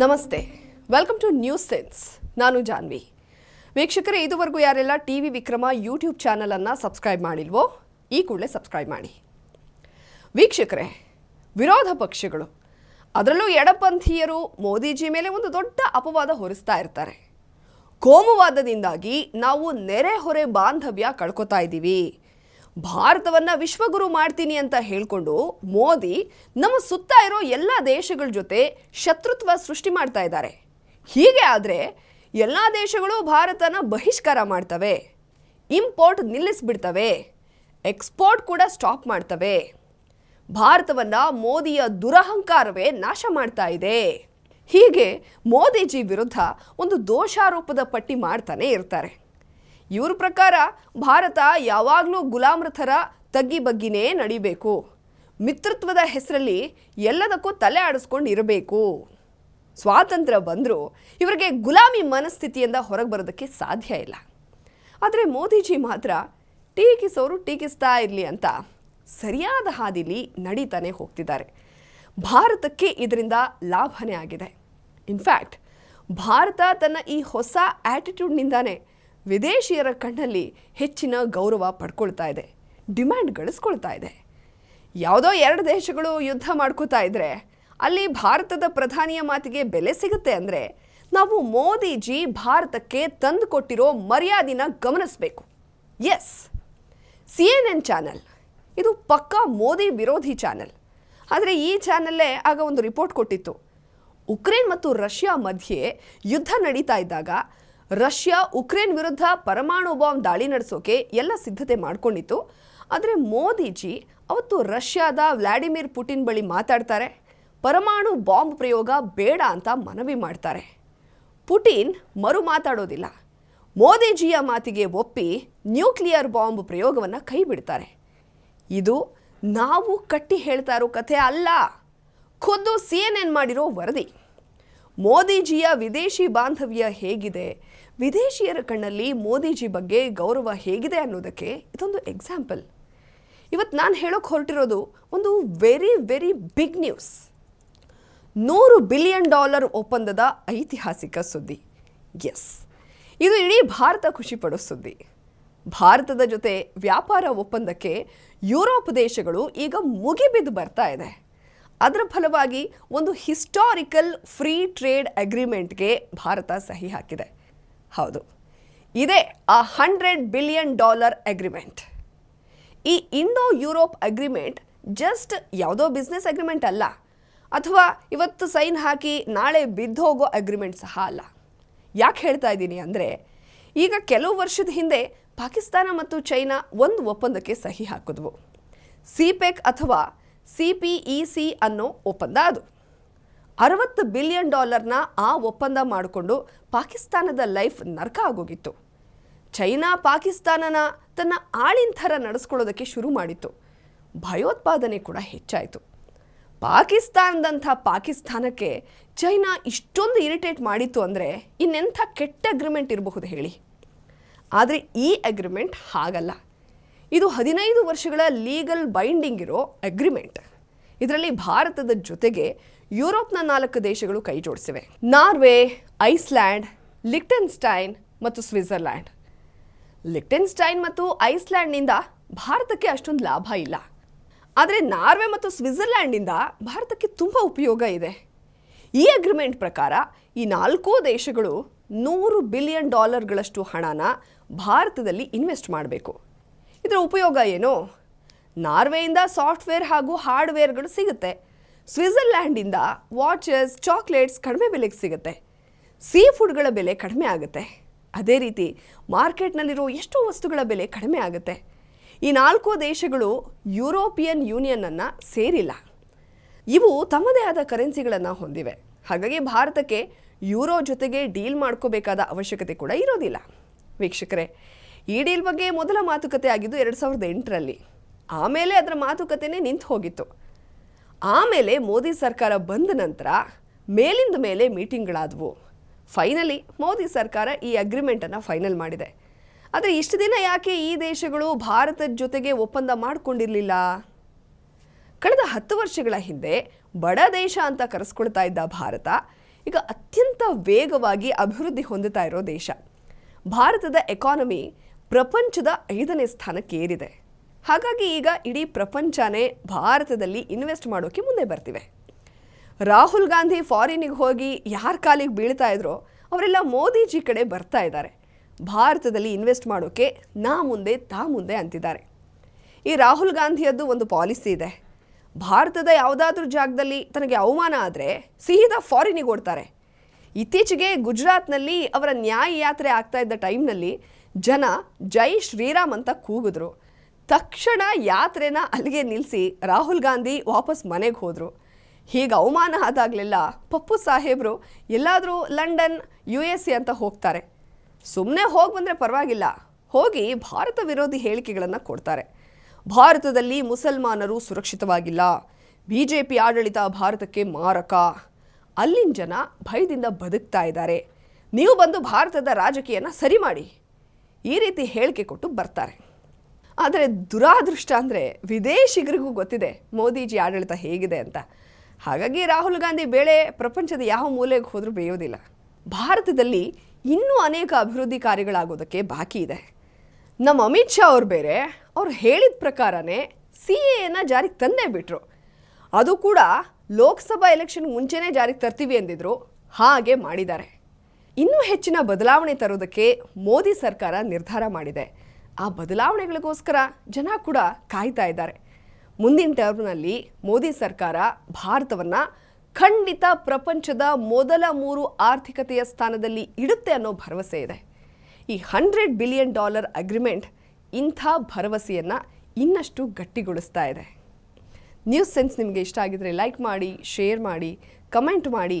ನಮಸ್ತೆ. Welcome two news sense ನಾನು ಜಾನ್ವಿ. ವೀಕ್ಷಕರೇ, ಇದುವರೆಗೂ ಯಾರೆಲ್ಲ ಟಿ ವಿ ವಿಕ್ರಮ ಯೂಟ್ಯೂಬ್ ಚಾನಲನ್ನು ಸಬ್ಸ್ಕ್ರೈಬ್ ಮಾಡಿಲ್ವೋ, ಈ ಕೂಡಲೇ ಸಬ್ಸ್ಕ್ರೈಬ್ ಮಾಡಿ. ವೀಕ್ಷಕರೇ, ವಿರೋಧ ಪಕ್ಷಗಳು, ಅದರಲ್ಲೂ ಎಡಪಂಥೀಯರು ಮೋದಿಜಿ ಮೇಲೆ ಒಂದು ದೊಡ್ಡ ಅಪವಾದ ಹೊರಿಸ್ತಾ ಇರ್ತಾರೆ. ಕೋಮುವಾದದಿಂದಾಗಿ ನಾವು ನೆರೆಹೊರೆ ಬಾಂಧವ್ಯ ಕಳ್ಕೊತಾ ಇದ್ದೀವಿ. ಭಾರತವನ್ನು ವಿಶ್ವಗುರು ಮಾಡ್ತೀನಿ ಅಂತ ಹೇಳ್ಕೊಂಡು ಮೋದಿ ನಮ್ಮ ಸುತ್ತ ಇರೋ ಎಲ್ಲ ದೇಶಗಳ ಜೊತೆ ಶತ್ರುತ್ವ ಸೃಷ್ಟಿ ಮಾಡ್ತಾ ಇದ್ದಾರೆ. ಹೀಗೆ ಆದರೆ ಎಲ್ಲ ದೇಶಗಳು ಭಾರತನ ಬಹಿಷ್ಕಾರ ಮಾಡ್ತವೆ. ಇಂಪೋರ್ಟ್ ನಿಲ್ಲಿಸ್ಬಿಡ್ತವೆ. ಎಕ್ಸ್ಪೋರ್ಟ್ ಕೂಡ ಸ್ಟಾಪ್ ಮಾಡ್ತವೆ. ಭಾರತವನ್ನ ಮೋದಿಯ ದುರಹಂಕಾರವೇ ನಾಶ ಮಾಡ್ತಾ ಇದೆ. ಹೀಗೆ ಮೋದಿಜಿ ವಿರುದ್ಧ ಒಂದು ದೋಷಾರೋಪದ ಪಟ್ಟಿ ಮಾಡ್ತಾನೆ ಇರ್ತಾರೆ. ಇವ್ರ ಪ್ರಕಾರ ಭಾರತ ಯಾವಾಗಲೂ ಗುಲಾಮ್ರ ಥರ ತಗ್ಗಿ ಬಗ್ಗಿನೇ ನಡಿಬೇಕು. ಮಿತ್ರತ್ವದ ಹೆಸರಲ್ಲಿ ಎಲ್ಲದಕ್ಕೂ ತಲೆ ಆಡಿಸ್ಕೊಂಡು ಇರಬೇಕು ಸ್ವಾತಂತ್ರ್ಯ ಬಂದರೂ ಇವರಿಗೆ ಗುಲಾಮಿ ಮನಸ್ಥಿತಿಯಿಂದ ಹೊರಗೆ ಬರೋದಕ್ಕೆ ಸಾಧ್ಯ ಇಲ್ಲ. ಆದರೆ ಮೋದಿಜಿ ಮಾತ್ರ ಟೀಕಿಸೋರು ಟೀಕಿಸ್ತಾ ಇರಲಿ ಅಂತ ಸರಿಯಾದ ಹಾದಿಲಿ ನಡೀತಾನೆ ಹೋಗ್ತಿದ್ದಾರೆ. ಭಾರತಕ್ಕೆ ಇದರಿಂದ ಲಾಭನೇ ಆಗಿದೆ. ಇನ್ಫ್ಯಾಕ್ಟ್ ಭಾರತ ತನ್ನ ಈ ಹೊಸ ಆ್ಯಟಿಟ್ಯೂಡ್ನಿಂದಾನೇ ವಿದೇಶಿಯರ ಕಣ್ಣಲ್ಲಿ ಹೆಚ್ಚಿನ ಗೌರವ ಪಡ್ಕೊಳ್ತಾ ಇದೆ, ಡಿಮ್ಯಾಂಡ್ ಗಳಿಸ್ಕೊಳ್ತಾ ಇದೆ. ಯಾವುದೋ ಎರಡು ದೇಶಗಳು ಯುದ್ಧ ಮಾಡ್ಕೋತಾ ಇದ್ರೆ, ಅಲ್ಲಿ ಭಾರತದ ಪ್ರಧಾನಿಯ ಮಾತಿಗೆ ಬೆಲೆ ಸಿಗುತ್ತೆ ಅಂದರೆ, ನಾವು ಮೋದಿಜಿ ಭಾರತಕ್ಕೆ ತಂದು ಕೊಟ್ಟಿರೋ ಮರ್ಯಾದಿನ ಗಮನಿಸಬೇಕು. S C N N channel. ಇದು ಪಕ್ಕಾ ಮೋದಿ ವಿರೋಧಿ ಚಾನೆಲ್. ಆದರೆ ಈ ಚಾನಲ್ಲೇ ಆಗ ಒಂದು ರಿಪೋರ್ಟ್ ಕೊಟ್ಟಿತ್ತು. ಉಕ್ರೇನ್ ಮತ್ತು ರಷ್ಯಾ ಮಧ್ಯೆ ಯುದ್ಧ ನಡೀತಾ ಇದ್ದಾಗ ರಷ್ಯಾ ಉಕ್ರೇನ್ ವಿರುದ್ಧ ಪರಮಾಣು ಬಾಂಬ್ ದಾಳಿ ನಡೆಸೋಕೆ ಎಲ್ಲ ಸಿದ್ಧತೆ ಮಾಡ್ಕೊಂಡಿತ್ತು. ಆದರೆ ಮೋದಿಜಿ ಅವತ್ತು ರಷ್ಯಾದ ವ್ಲಾಡಿಮಿರ್ ಪುಟಿನ್ ಬಳಿ ಮಾತಾಡ್ತಾರೆ. ಪರಮಾಣು ಬಾಂಬ್ ಪ್ರಯೋಗ ಬೇಡ ಅಂತ ಮನವಿ ಮಾಡ್ತಾರೆ. ಪುಟಿನ್ ಮರು ಮಾತಾಡೋದಿಲ್ಲ. ಮೋದಿಜಿಯ ಮಾತಿಗೆ ಒಪ್ಪಿ ನ್ಯೂಕ್ಲಿಯರ್ ಬಾಂಬ್ ಪ್ರಯೋಗವನ್ನು ಕೈ ಬಿಡ್ತಾರೆ ಇದು ನಾವು ಕಟ್ಟಿ ಹೇಳ್ತಾ ಇರೋ ಕಥೆ ಅಲ್ಲ. ಖುದ್ದು ಸಿ ಎನ್ ಎನ್ ಮಾಡಿರೋ ವರದಿ. ಮೋದಿಜಿಯ ವಿದೇಶಿ ಬಾಂಧವ್ಯ ಹೇಗಿದೆ? ವಿದೇಶಿಯರ ಕಣ್ಣಲ್ಲಿ ಮೋದಿಜಿ ಬಗ್ಗೆ ಗೌರವ ಹೇಗಿದೆ ಅನ್ನೋದಕ್ಕೆ ಇದೊಂದು ಎಕ್ಸಾಂಪಲ್ ಇವತ್ತು ನಾನು ಹೇಳೋಕೆ ಹೊರಟಿರೋದು ಒಂದು ವೆರಿ ವೆರಿ ಬಿಗ್ ನ್ಯೂಸ್ ನೂರು ಬಿಲಿಯನ್ ಡಾಲರ್ ಒಪ್ಪಂದದ ಐತಿಹಾಸಿಕ ಸುದ್ದಿ. ಎಸ್ ಇದು ಇಡೀ ಭಾರತ ಖುಷಿಪಡೋ ಸುದ್ದಿ. ಭಾರತದ ಜೊತೆ ವ್ಯಾಪಾರ ಒಪ್ಪಂದಕ್ಕೆ ಯುರೋಪ್ ದೇಶಗಳು ಈಗ ಮುಗಿಬಿದ್ದು ಬರ್ತಾ ಇದೆ. ಅದರ ಫಲವಾಗಿ ಒಂದು ಹಿಸ್ಟಾರಿಕಲ್ ಫ್ರೀ ಟ್ರೇಡ್ ಅಗ್ರಿಮೆಂಟ್ಗೆ ಭಾರತ ಸಹಿ ಹಾಕಿದೆ. ಹೌದು. ಇದೇ ಆ ಹಂಡ್ರೆಡ್ ಬಿಲಿಯನ್ ಡಾಲರ್ ಅಗ್ರಿಮೆಂಟ್ ಈ ಇಂಡೋ ಯುರೋಪ್ ಅಗ್ರಿಮೆಂಟ್ ಜಸ್ಟ್ ಯಾವುದೋ ಬಿಸ್ನೆಸ್ ಅಗ್ರಿಮೆಂಟ್ ಅಲ್ಲ. ಅಥವಾ ಇವತ್ತು ಸೈನ್ ಹಾಕಿ ನಾಳೆ ಬಿದ್ದೋಗೋ ಅಗ್ರಿಮೆಂಟ್ ಸಹ ಅಲ್ಲ. ಯಾಕೆ ಹೇಳ್ತಾ ಇದ್ದೀನಿ ಅಂದರೆ, ಈಗ ಕೆಲವು ವರ್ಷದ ಹಿಂದೆ ಪಾಕಿಸ್ತಾನ ಮತ್ತು ಚೈನಾ ಒಂದು ಒಪ್ಪಂದಕ್ಕೆ ಸಹಿ ಹಾಕಿದ್ವು. ಸಿಪೆಕ್ ಅಥವಾ ಸಿ ಪಿ ಅನ್ನೋ ಒಪ್ಪಂದ ಅದು. ಅರವತ್ತು ಬಿಲಿಯನ್ ಡಾಲರ್ನ ಆ ಒಪ್ಪಂದ ಮಾಡಿಕೊಂಡು ಪಾಕಿಸ್ತಾನದ ಲೈಫ್ ನರ್ಕ ಆಗೋಗಿತ್ತು. ಚೈನಾ ಪಾಕಿಸ್ತಾನನ ತನ್ನ ಆಳಿನ ಥರ ನಡೆಸ್ಕೊಳ್ಳೋದಕ್ಕೆ ಶುರು ಮಾಡಿತ್ತು. ಭಯೋತ್ಪಾದನೆ ಕೂಡ ಹೆಚ್ಚಾಯಿತು. ಪಾಕಿಸ್ತಾನದಂಥ ಪಾಕಿಸ್ತಾನಕ್ಕೆ ಚೈನಾ ಇಷ್ಟೊಂದು ಇರಿಟೇಟ್ ಮಾಡಿತ್ತು ಅಂದರೆ ಇನ್ನೆಂಥ ಕೆಟ್ಟ ಅಗ್ರಿಮೆಂಟ್ ಇರಬಹುದು ಹೇಳಿ. ಆದರೆ ಈ ಅಗ್ರಿಮೆಂಟ್ ಹಾಗಲ್ಲ. ಇದು ಹದಿನೈದು ವರ್ಷಗಳ ಲೀಗಲ್ ಬೈಂಡಿಂಗ್ ಇರೋ ಅಗ್ರಿಮೆಂಟ್. ಇದರಲ್ಲಿ ಭಾರತದ ಜೊತೆಗೆ ಯುರೋಪ್ನ ನಾಲ್ಕು ದೇಶಗಳು ಕೈ ಜೋಡಿಸಿವೆ. ನಾರ್ವೆ, ಐಸ್ಲ್ಯಾಂಡ್, ಲಿಕ್ಟೆನ್ಸ್ಟೈನ್ ಮತ್ತು ಸ್ವಿಟ್ಜರ್ಲ್ಯಾಂಡ್. ಲಿಕ್ಟೆನ್ಸ್ಟೈನ್ ಮತ್ತು ಐಸ್ಲ್ಯಾಂಡ್ನಿಂದ ಭಾರತಕ್ಕೆ ಅಷ್ಟೊಂದು ಲಾಭ ಇಲ್ಲ. ಆದರೆ ನಾರ್ವೆ ಮತ್ತು ಸ್ವಿಟ್ಜರ್ಲ್ಯಾಂಡ್ನಿಂದ ಭಾರತಕ್ಕೆ ತುಂಬ ಉಪಯೋಗ ಇದೆ. ಈ ಅಗ್ರಿಮೆಂಟ್ ಪ್ರಕಾರ ಈ ನಾಲ್ಕೂ ದೇಶಗಳು ನೂರು ಬಿಲಿಯನ್ ಡಾಲರ್ಗಳಷ್ಟು ಹಣನ ಭಾರತದಲ್ಲಿ ಇನ್ವೆಸ್ಟ್ ಮಾಡಬೇಕು. ಇದರ ಉಪಯೋಗ ಏನು? ನಾರ್ವೆಯಿಂದ ಸಾಫ್ಟ್ವೇರ್ ಹಾಗೂ ಹಾರ್ಡ್ವೇರ್ಗಳು ಸಿಗುತ್ತೆ. ಸ್ವಿಟ್ಜರ್ಲ್ಯಾಂಡಿಂದ ವಾಚಸ್, ಚಾಕ್ಲೇಟ್ಸ್ ಕಡಿಮೆ ಬೆಲೆಗೆ ಸಿಗುತ್ತೆ. ಸೀ ಫುಡ್ಗಳ ಬೆಲೆ ಕಡಿಮೆ ಆಗುತ್ತೆ. ಅದೇ ರೀತಿ ಮಾರ್ಕೆಟ್ನಲ್ಲಿರೋ ಎಷ್ಟೋ ವಸ್ತುಗಳ ಬೆಲೆ ಕಡಿಮೆ ಆಗುತ್ತೆ. ಈ ನಾಲ್ಕು ದೇಶಗಳು ಯುರೋಪಿಯನ್ ಯೂನಿಯನನ್ನು ಸೇರಿಲ್ಲ. ಇವು ತಮ್ಮದೇ ಆದ ಕರೆನ್ಸಿಗಳನ್ನು ಹೊಂದಿವೆ. ಹಾಗಾಗಿ ಭಾರತಕ್ಕೆ ಯೂರೋ ಜೊತೆಗೆ ಡೀಲ್ ಮಾಡ್ಕೋಬೇಕಾದ ಅವಶ್ಯಕತೆ ಕೂಡ ಇರೋದಿಲ್ಲ. ವೀಕ್ಷಕರೇ ಈ ಡೀಲ್ ಬಗ್ಗೆ ಮೊದಲ ಮಾತುಕತೆ ಆಗಿದ್ದು ಎರಡು ಸಾವಿರದ ಎಂಟರಲ್ಲಿ. ಆಮೇಲೆ ಅದರ ಮಾತುಕತೆನೇ ನಿಂತು ಹೋಗಿತ್ತು. ಆಮೇಲೆ ಮೋದಿ ಸರ್ಕಾರ ಬಂದ ನಂತರ ಮೇಲಿಂದ ಮೇಲೆ ಮೀಟಿಂಗ್ಗಳಾದವು. ಫೈನಲಿ ಮೋದಿ ಸರ್ಕಾರ ಈ ಅಗ್ರಿಮೆಂಟನ್ನು ಫೈನಲ್ ಮಾಡಿದೆ. ಆದರೆ ಇಷ್ಟು ದಿನ ಯಾಕೆ ಈ ದೇಶಗಳು ಭಾರತದ ಜೊತೆಗೆ ಒಪ್ಪಂದ ಮಾಡಿಕೊಂಡಿರಲಿಲ್ಲ? ಕಳೆದ ಹತ್ತು ವರ್ಷಗಳ ಹಿಂದೆ ಬಡ ದೇಶ ಅಂತ ಕರೆಸ್ಕೊಳ್ತಾ ಇದ್ದ ಭಾರತ ಈಗ ಅತ್ಯಂತ ವೇಗವಾಗಿ ಅಭಿವೃದ್ಧಿ ಹೊಂದುತ್ತಾ ಇರೋ ದೇಶ. ಭಾರತದ ಎಕಾನಮಿ ಪ್ರಪಂಚದ ಐದನೇ ಸ್ಥಾನಕ್ಕೆ ಏರಿದೆ. ಹಾಗಾಗಿ ಈಗ ಇಡೀ ಪ್ರಪಂಚನೇ ಭಾರತದಲ್ಲಿ ಇನ್ವೆಸ್ಟ್ ಮಾಡೋಕ್ಕೆ ಮುಂದೆ ಬರ್ತಿವೆ. ರಾಹುಲ್ ಗಾಂಧಿ ಫಾರಿನಿಗೆ ಹೋಗಿ ಯಾರ ಕಾಲಿಗೆ ಬೀಳ್ತಾ ಇದ್ರೋ ಅವರೆಲ್ಲ ಮೋದಿಜಿ ಕಡೆ ಬರ್ತಾ ಇದ್ದಾರೆ. ಭಾರತದಲ್ಲಿ ಇನ್ವೆಸ್ಟ್ ಮಾಡೋಕ್ಕೆ ನಾ ಮುಂದೆ, ತಾ ಮುಂದೆ ಅಂತಿದ್ದಾರೆ. ಈ ರಾಹುಲ್ ಗಾಂಧಿಯದ್ದು ಒಂದು ಪಾಲಿಸಿ ಇದೆ. ಭಾರತದ ಯಾವುದಾದ್ರೂ ಜಾಗದಲ್ಲಿ ತನಗೆ ಅವಮಾನ ಆದರೆ ಸೀದಾ ಫಾರಿನಿಗೆ ಓಡ್ತಾರೆ. ಇತ್ತೀಚೆಗೆ ಗುಜರಾತ್ನಲ್ಲಿ ಅವರ ನ್ಯಾಯ ಯಾತ್ರೆ ಆಗ್ತಾ ಇದ್ದ ಟೈಮ್ನಲ್ಲಿ ಜನ ಜೈ ಶ್ರೀರಾಮ್ ಅಂತ ಕೂಗಿದ್ರು. ತಕ್ಷಣ ಯಾತ್ರೆನ ಅಲ್ಲಿಗೆ ನಿಲ್ಲಿಸಿ ರಾಹುಲ್ ಗಾಂಧಿ ವಾಪಸ್ ಮನೆಗೆ ಹೋದರು. ಹೀಗೆ ಅವಮಾನ ಆದಾಗಲೆಲ್ಲ ಪಪ್ಪು ಸಾಹೇಬರು ಎಲ್ಲಾದರೂ ಲಂಡನ್ ಯು ಎಸ್ ಎ ಅಂತ ಹೋಗ್ತಾರೆ. ಸುಮ್ಮನೆ ಹೋಗಿ ಬಂದರೆ ಪರವಾಗಿಲ್ಲ. ಹೋಗಿ ಭಾರತ ವಿರೋಧಿ ಹೇಳಿಕೆಗಳನ್ನು ಕೊಡ್ತಾರೆ. ಭಾರತದಲ್ಲಿ ಮುಸಲ್ಮಾನರು ಸುರಕ್ಷಿತವಾಗಿಲ್ಲ. ಬಿ ಜೆ ಪಿ ಆಡಳಿತ ಭಾರತಕ್ಕೆ ಮಾರಕ. ಅಲ್ಲಿನ ಜನ ಭಯದಿಂದ ಬದುಕ್ತಾ ಇದ್ದಾರೆ. ನೀವು ಬಂದು ಭಾರತದ ರಾಜಕೀಯನ ಸರಿ ಮಾಡಿ. ಈ ರೀತಿ ಹೇಳಿಕೆ ಕೊಟ್ಟು ಬರ್ತಾರೆ. ಆದರೆ ದುರಾದೃಷ್ಟ ಅಂದರೆ ವಿದೇಶಿಗರಿಗೂ ಗೊತ್ತಿದೆ ಮೋದಿಜಿ ಆಡಳಿತ ಹೇಗಿದೆ ಅಂತ. ಹಾಗಾಗಿ ರಾಹುಲ್ ಗಾಂಧಿ ಬೇಳೆ ಪ್ರಪಂಚದ ಯಾವ ಮೂಲೆಗೆ ಹೋದರೂ ಬೇಯೋದಿಲ್ಲ. ಭಾರತದಲ್ಲಿ ಇನ್ನೂ ಅನೇಕ ಅಭಿವೃದ್ಧಿ ಕಾರ್ಯಗಳಾಗೋದಕ್ಕೆ ಬಾಕಿ ಇದೆ. ನಮ್ಮ ಅಮಿತ್ ಶಾ ಅವರು ಬೇರೆ, ಅವ್ರು ಹೇಳಿದ ಪ್ರಕಾರನೇ ಸಿ ಎನ ಜಾರಿಗೆ ತಂದೇ ಬಿಟ್ರು. ಅದು ಕೂಡ ಲೋಕಸಭಾ ಎಲೆಕ್ಷನ್ ಮುಂಚೆನೇ ಜಾರಿಗೆ ತರ್ತೀವಿ ಎಂದಿದ್ರು ಹಾಗೆ ಮಾಡಿದ್ದಾರೆ. ಇನ್ನೂ ಹೆಚ್ಚಿನ ಬದಲಾವಣೆ ತರೋದಕ್ಕೆ ಮೋದಿ ಸರ್ಕಾರ ನಿರ್ಧಾರ ಮಾಡಿದೆ. ಆ ಬದಲಾವಣೆಗಳಿಗೋಸ್ಕರ ಜನ ಕೂಡ ಕಾಯ್ತಾ ಇದ್ದಾರೆ. ಮುಂದಿನ ಟರ್ಮ್ನಲ್ಲಿ ಮೋದಿ ಸರ್ಕಾರ ಭಾರತವನ್ನು ಖಂಡಿತ ಪ್ರಪಂಚದ ಮೊದಲ ಮೂರು ಆರ್ಥಿಕತೆಯ ಸ್ಥಾನದಲ್ಲಿ ಇಡುತ್ತೆ ಅನ್ನೋ ಭರವಸೆ ಇದೆ. ಈ ಹಂಡ್ರೆಡ್ ಬಿಲಿಯನ್ ಡಾಲರ್ ಅಗ್ರಿಮೆಂಟ್ ಇಂಥ ಭರವಸೆಯನ್ನು ಇನ್ನಷ್ಟು ಗಟ್ಟಿಗೊಳಿಸ್ತಾ ಇದೆ. ನ್ಯೂಸ್ ಸೆನ್ಸ್ ನಿಮಗೆ ಇಷ್ಟ ಆಗಿದರೆ ಲೈಕ್ ಮಾಡಿ, ಶೇರ್ ಮಾಡಿ, ಕಮೆಂಟ್ ಮಾಡಿ.